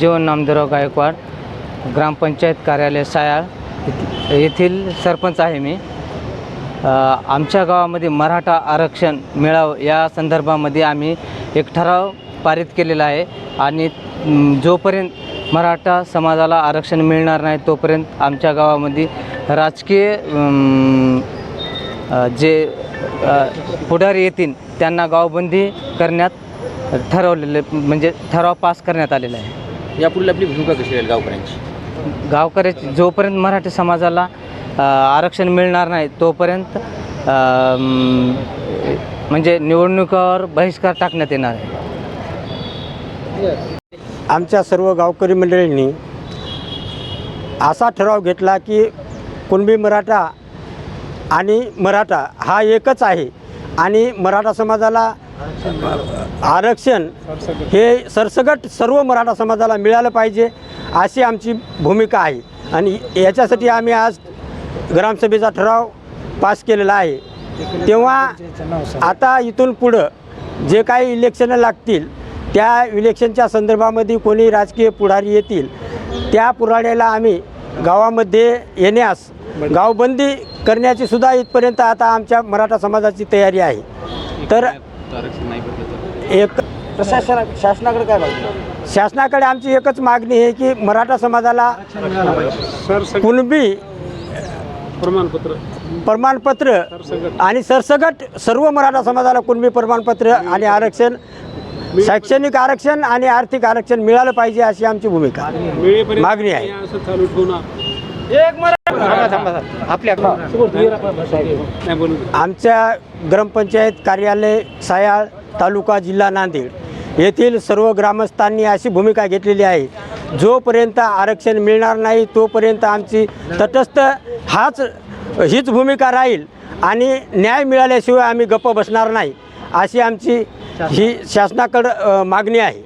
जीवन नामदेवराव गायकवाड ग्रामपंचायत कार्यालय सायाळ येथील सरपंच आहे मी. आमच्या गावामध्ये मराठा आरक्षण मिळावं या संदर्भामध्ये आम्ही एक ठराव पारित केलेला आहे आणि जोपर्यंत मराठा समाजाला आरक्षण मिळणार नाही तोपर्यंत आमच्या गावामध्ये राजकीय जे पुढारी येतील त्यांना गावबंदी करण्यात ठरवलेले म्हणजे ठराव पास करण्यात आलेला आहे. यापुढे आपली भूमिका कशी राहील गावकऱ्यांची? गावकऱ्याची जोपर्यंत मराठी समाजाला आरक्षण मिळणार नाही तोपर्यंत म्हणजे निवडणुकावर बहिष्कार टाकण्यात येणार आहे. आमच्या सर्व गावकरी मंडळींनी असा ठराव घेतला की कुणबी मराठा आणि मराठा हा एकच आहे आणि मराठा समाजाला आरक्षण हे सरसगट सर्व मराठा समाजाला मिळालं पाहिजे अशी आमची भूमिका आहे. आणि याच्यासाठी आम्ही आज ग्रामसभेचा ठराव पास केलेला आहे. तेव्हा आता इथून पुढं जे काही इलेक्शनं लागतील त्या इलेक्शनच्या संदर्भामध्ये कोणी राजकीय पुढारी येतील त्या पुराड्याला आम्ही गावामध्ये येण्यास गावबंदी करण्याची सुद्धा इथपर्यंत आता आमच्या मराठा समाजाची तयारी आहे. तर एक शासनाकडे काय मागणी शासनाकडे आमची एकच मागणी आहे की मराठा समाजाला कुणबी प्रमाणपत्र. प्रमाणपत्र आणि सरसगट सर्व मराठा समाजाला कुणबी प्रमाणपत्र आणि आरक्षण शैक्षणिक आरक्षण आणि आर्थिक आरक्षण मिळालं पाहिजे अशी आमची भूमिका. मागणी आहे. असं चालू ठेवणार. आपल्या आमच्या ग्रामपंचायत कार्यालय सायाळ तालुका जिल्हा नांदेड येथील सर्व ग्रामस्थांनी अशी भूमिका घेतलेली आहे. जोपर्यंत आरक्षण मिळणार नाही तोपर्यंत आमची तटस्थ हाच हीच भूमिका राहील आणि न्याय मिळाल्याशिवाय आम्ही गप्प बसणार नाही अशी आमची ही शासनाकडं मागणी आहे.